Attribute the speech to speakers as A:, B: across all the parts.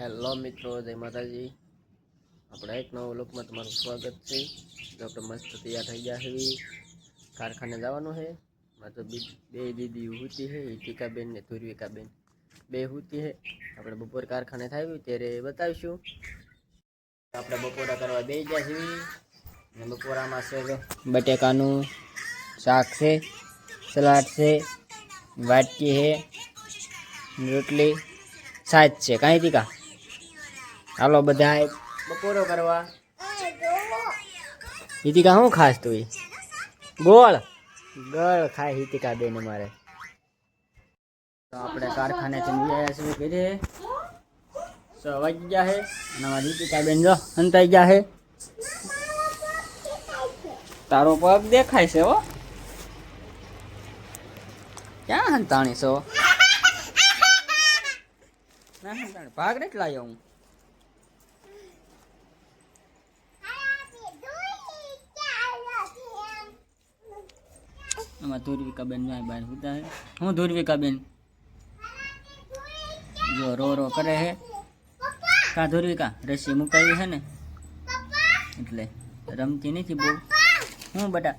A: Hello મિત્રો જય માતાજી આપણા એક નવો લોકમાં તમારું સ્વાગત છે તો આપણે મસ્ત તૈયાર થઈ ગયા છે કારખાને જવાનું છે માં તો બી- બે દીદી હુતી છે ટીકાબેન ને ધુર્વિકાબેન બે હુતી છે આપણે બપોર કારખાને થયું ત્યારે બતાવીશું આપણે બપોરા કરવા બે ગયા છીએ અને બપોરામાં છે જો બટેકાનું શાક છે સલાડ છે વાટકી છે રોટલી સાચ છે કાંઈ તીકા હાલો બધા બપોરો કરવા. હિતિકા શું ખાસ તું ગોળ. ગળ ખાય હિતિકા બેન અમારે. તો આપણે કારખાને છીએ ઘરે સો વાગી ગયા છે અને અમારી હિતિકા બેન જો અંતાઈ ગયા છે તારો પગ દેખાય છે હો. ક્યાં હંતાણી છો? ના હંતાણી, ભાગ નથી લાવ્યો હું. આમાં ધુર્વિકા બેન જાય બહાર સુતા હે હું ધુર્વિકા બેન જો રો રો કરે હે કા ધુર્વિકા રસી મુકાવી છે ને એટલે રમતી નથી બહુ હું બટા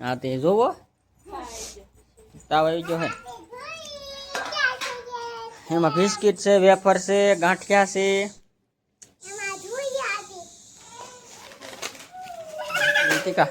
A: હા તે જોવો તાવ આવી ગયો હે એમાં બિસ્કિટ છે વેફર છે ગાંઠિયા છે હેતિકા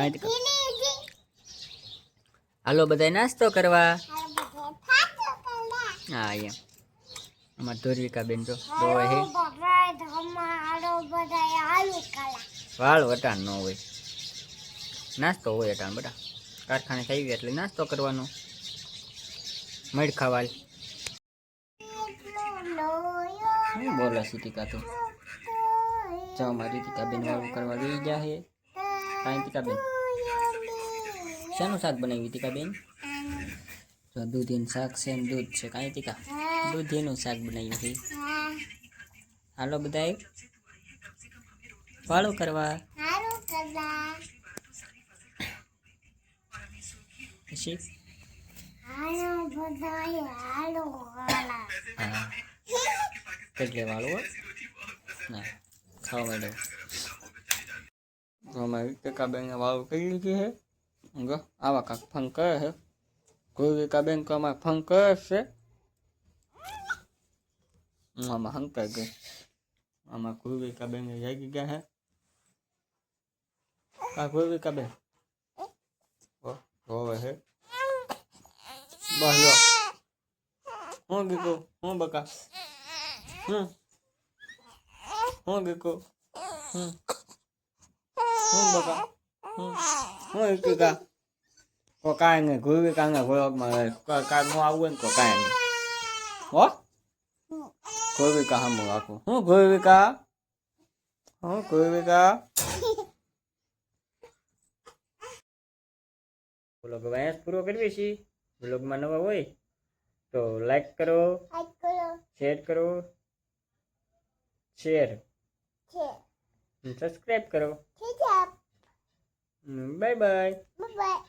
A: કાંઈ હાલો બધા નાસ્તો કરવા. હા એમ અમાર ધોરવિકા બેન તો રોવે છે વાળ વટાણ ન હોય. નાસ્તો હોય અટાણ બધા કારખાને થઈ ગયા એટલે નાસ્તો કરવાનો. મડખા ખાવાલ શું સુધી સીતિકા તો? જાઓ મારી રીતિકા બેન વાળું કરવા લઈ ગયા છે કાંઈ રીતિકા બેન? શેનું શાક બનાવ્યું રીતિકા બેન? તો દૂધીનું શાક છે એમ દૂધ છે. કાંઈ ટીકા? દૂધીનું શાક બનાવ્યું છે હાલો બધાએ વાળું કરવા. પછી? હા. એટલે વાળું. ના, ખાવા માંડો અમારી કાકાબેન વાળું કરી લીધી છે ગો આવા કાંક ફંગ કરે છે કોઈ કાકાબેન તો અમારે ફંગ કરે જ છે આમાં હંકાઈ ગઈ આમાં કોઈ કાકાબેન જાગી ગયા છે કા કોઈ કાકાબેન હોવે છે બસ લો હું ગીકો હું બકા હમ હું ગીકો હમ હું બકા હું ગીકા કો કાંઈ નહીં ઘૂવી કાંઈ ઘોળકમાં કાંઈ હું આવું ને તો કાંઈ નહીં હો ઘોવિકા હમ રાખું હું ઘોવિકા હું ઘોવિકા બ્લોગ હવે અહીંયા જ પૂરો કરવી છીએ બ્લોગમાં નવા હોય તો લાઈક કરો. શેર કરો. શેર સબસ્ક્રાઈબ કરો. Bye bye.
B: Bye bye.